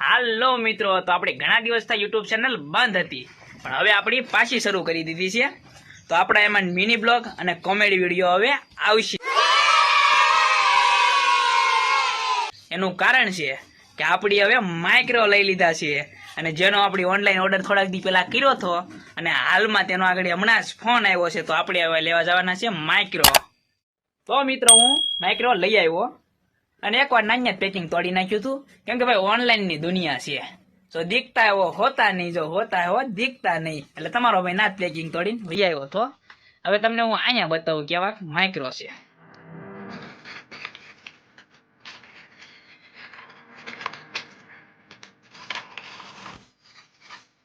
હાલો મિત્રો, તો આપણે ઘણા દિવસથી યુટ્યુબ ચેનલ બંધ હતી, પણ હવે આપણી પાછી શરૂ કરી દીધી છે. તો આપણા એમાં મિની બ્લોગ અને કોમેડી વીડિયો હવે આવશે. એનું કારણ છે કે આપણી હવે માઇક્રો લઈ લીધા છે અને જેનો આપણી ઓનલાઈન ઓર્ડર થોડાક દી પહેલાં કર્યો હતો અને હાલમાં તેનો આગળ હમણાં જ ફોન આવ્યો છે, તો આપણે હવે લેવા જવાના છે માઇક્રો તો મિત્રો, હું માઇક્રો લઈ આવ્યો. અને એકવાર નાની જ પેકિંગ તોડી નાખ્યું હતું કેમ કે ભાઈ ઓનલાઈનની દુનિયા છે. તો દીખતા એવો હોતા નહીં, જો હોતા હો, દીખતા નહીં. એટલે તમારો ભાઈ ના જ પેકિંગ તોડીને લઈ આવ્યો હતો. હવે તમને હું અહીંયા બતાવું કેવા માઇક્રો છે.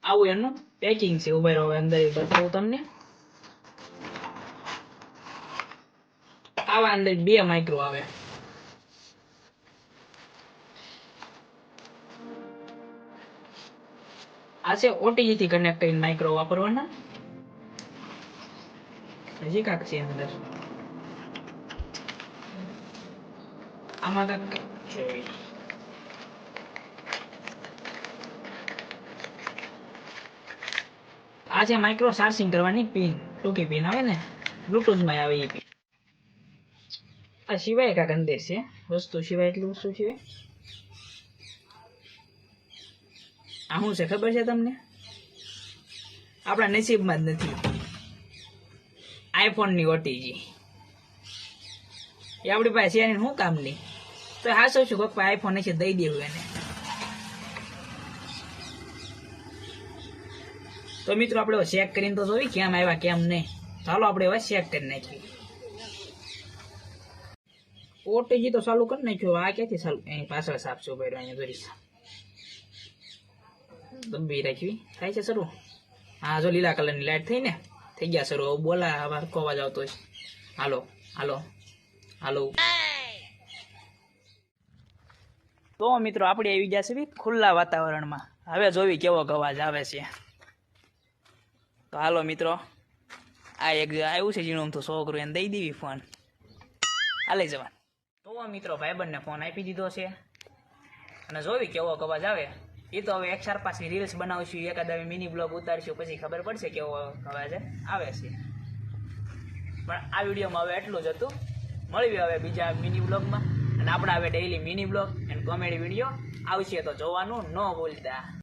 આવું એનું પેકિંગ છે, ઊભા રહો હવે અંદર એ બતાવું તમને. આવા અંદર બે માઇક્રો આવે. આ છે કનેક્ટ કરીને માઇક્રો વાપરવાના. હજી કાંક છે અંદર. આમાં કાંક આ છે માઇક્રો ચાર્જિંગ કરવાની પિન ટૂંકી પિન આવે ને? બ્લુટૂથમાં આવે એ પિન આ સિવાય કાંક અંદર છે. વસ્તુ સિવાય એટલું વસ્તુ સિવાય આ શું છે? ખબર છે તમને? આપણા નસીબમાં જ નથી. આઈફોનની ઓટીજી. એ આપણી પાસે છે ને શું કામની તો સૌ છું પપ્પા આઈફોન છે દઈ દેવું એને. તો મિત્રો, આપણે ચેક કરીને તો જોઈ કેમ આવ્યા, કેમ નહીં. ચાલો આપણે હવે ચેક કરી નાખીએ. ઓટીજી તો ચાલુ કરી નાખ્યું આ ક્યાંથી ચાલુ? એની પાછળ સાફ છો ભાઈ અહીંયા જોઈશ દબી રાખવી થાય છે શરૂ. હા, જો લીલા કલરની લાઇટ થઈ ને, થઈ ગયા શરૂ. બોલા હવે અવાજ આવતો છે હાલો હાલો હાલો. તો મિત્રો આપણે આવી ગયા છે ખુલ્લા વાતાવરણમાં. હવે જોવી કેવો અવાજ આવે છે. તો હાલો, મિત્રો. આ એક આવ્યું છે જીણું તો છોકરું, એને દઈ દેવી ફોન હાલે જવાન. તો મિત્રો, ભાઈબંધને ફોન આપી દીધો છે. અને જોવી કેવો અવાજ આવે. એ તો હવે એક ચાર પાછી રીલ્સ બનાવશું એકાદ હવે મિની બ્લોગ ઉતારશું, પછી ખબર પડશે કેવો અવાજ આવે છે. પણ આ વિડીયોમાં હવે એટલું જ હતું. મળ્યું હવે બીજા મિની બ્લોગમાં અને આપણા હવે daily mini blog and comedy video આવશે તો જોવાનું, ન ભૂલતા.